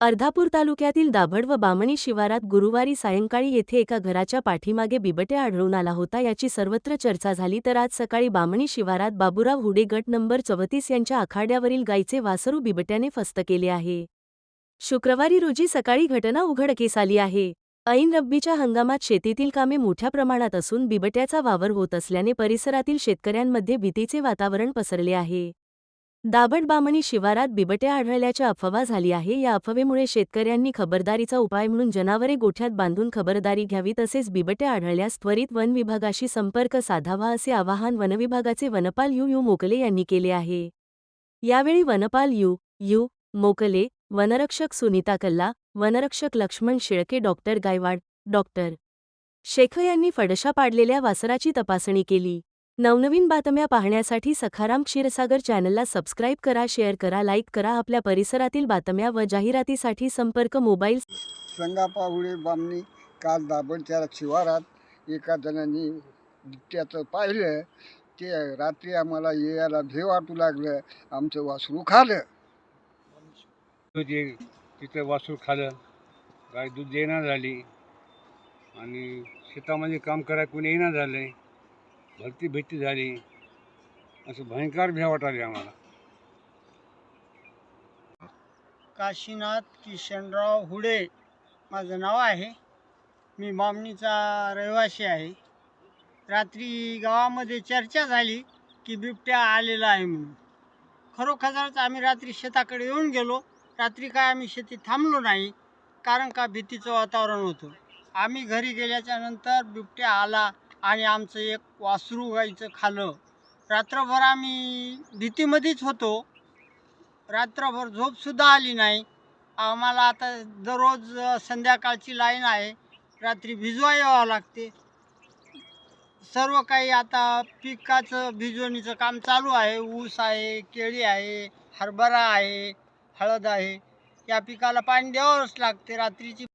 अर्धापूर तालुक्यातील दाभड व बामणी शिवारात गुरुवारी सायंकाळी येथे एका घराच्या पाठीमागे बिबट्या आढळून आला होता. याची सर्वत्र चर्चा झाली तर आज सकाळी बामणी शिवारात बाबुराव हुडे गट नंबर चवतीस यांच्या आखाड्यावरील गायीचे वासरू बिबट्याने फस्त केले आहे. शुक्रवारी रोजी सकाळी घटना उघडकीस आली आहे. ऐन रब्बीच्या हंगामात शेतीतील कामे मोठ्या प्रमाणात असून बिबट्याचा वावर होत असल्याने परिसरातील शेतकऱ्यांमध्ये भीतीचे वातावरण पसरले आहे. दाभटबामणी शिवारात बिबट्या आढळल्याच्या अफवा झाली आहे. या अफवेमुळे शेतकऱ्यांनी खबरदारीचा उपाय म्हणून जनावरे गोठ्यात बांधून खबरदारी घ्यावी तसेच बिबट्या आढळल्यास त्वरित वन विभागाशी संपर्क साधावा असे आवाहन वनविभागाचे वनपाल यू. यू. मोकले यांनी केले आहे. यावेळी वनपाल यू. यू. मोकले वनरक्षक सुनीता कल्ला वनरक्षक लक्ष्मण शेळके डॉक्टर गायवाड डॉक्टर शेख यांनी फडशा पाडलेल्या वासराची तपासणी केली. नवनवीन बातम्या पाहण्यासाठी सखाराम क्षीरसागर चॅनलला सबस्क्राईब करा शेअर करा लाईक करा. आपल्या परिसरातील बातम्या व जाहिरातीसाठी संपर्क मोबाईल संगापा हुळे बामणी काल दाभडच्या शिवारात एका जणांनी बिबट्याचं पाहिलं. ते रात्री आम्हाला यायला भे वाटू लागलं. आमचं वासरू खालं. तिथं वासरू खालं गाय दूध देणार झाली. आणि शेतामध्ये काम करायला कोणी येणार झालं भरती भेटी झाली. असं भयंकर भ्या वाटाली आम्हाला. काशीनाथ किशनराव हुडे माझं नाव आहे. मी बामणीचा रहिवासी आहे. रात्री गावामध्ये चर्चा झाली की बिबट्या आलेला आहे म्हणून. खरोखरच आम्ही रात्री शेताकडे येऊन गेलो. रात्री काय आम्ही शेती थांबलो नाही कारण का भीतीचं वातावरण होतं. आम्ही घरी गेल्याच्यानंतर बिबट्या आला. आणि आमचं एक वासरू गाईचं खाल्लं रात्रभर आम्ही भीतीमध्येच होतो. रात्रभर झोपसुद्धा आली नाही. आम्हाला आता दररोज संध्याकाळची लाईन आहे. रात्री भिजवा यावं लागते. सर्व काही आता पिकाचं भिजवणीचं काम चालू आहे. ऊस आहे केळी आहे हरभरा आहे हळद आहे. या पिकाला पाणी द्यावंच लागते. रात्रीची